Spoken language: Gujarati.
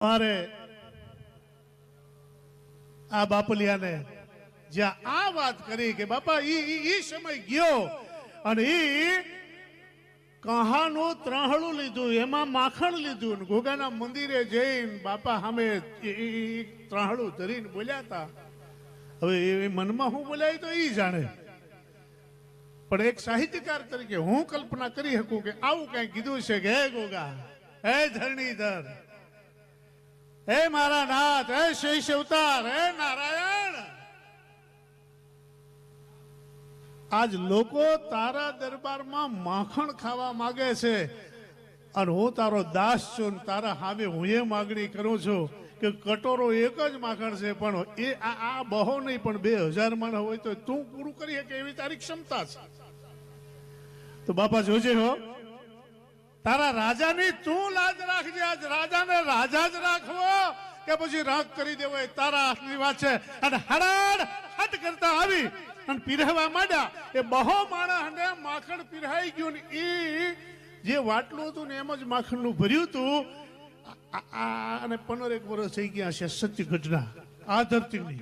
મારે આ બાપલિયાને જ્યાં આ વાત કરી કે બાપા ઈ ઈ- ઈ સમય ગયો અને ઈ કહાનું ત્રહળું લીધું એમાં માખણ લીધું ને ગોગાના મંદિરે જઈને બાપા સામે ઈ- ઈ ઈ ત્રહળું ધરીને બોલ્યા હતા હવે એ મનમાં હું બોલાય તો ઈ જાણે। પણ એક સાહિત્યકાર તરીકે હું કલ્પના કરી શકું કે આવું કઈ કીધું છે કે, હે ગોગા હે ધરણીધર હે મારા નાથ, હે શ્રી શિવતાર, હે નારાયણ. આજ લોકો તારા દરબારમાં માખણ ખાવા માંગે છે. અને હું તારો દાસ છું તારા હામે હું એ માગણી કરું છું કે કટોરો એક જ માખણ છે, પણ એ આ બહો નહીં, પણ બે હજાર માણ હોય તો તું પૂરું કરી શકે એવી તારી ક્ષમતા છે. તો બાપા જોજે હો. તારા રાજાની તું લાજ રાખજે, આજ રાજાને રાજા જ રાખવો કે પછી રાગ કરી દેવો એ તારા હાથની વાત છે. અને હડાડ હટ કરતા આવી અને પીરહવા માંડ્યા. એ બહો માણસને માખણ પીરહાઈ ગયું ને એ જે વાટલું હતું ને એમ જ માખણનું ભર્યું હતું. અને પંદર એક વર્ષ થઈ ગયા છે સત્ય ઘટના આ ધરતીની.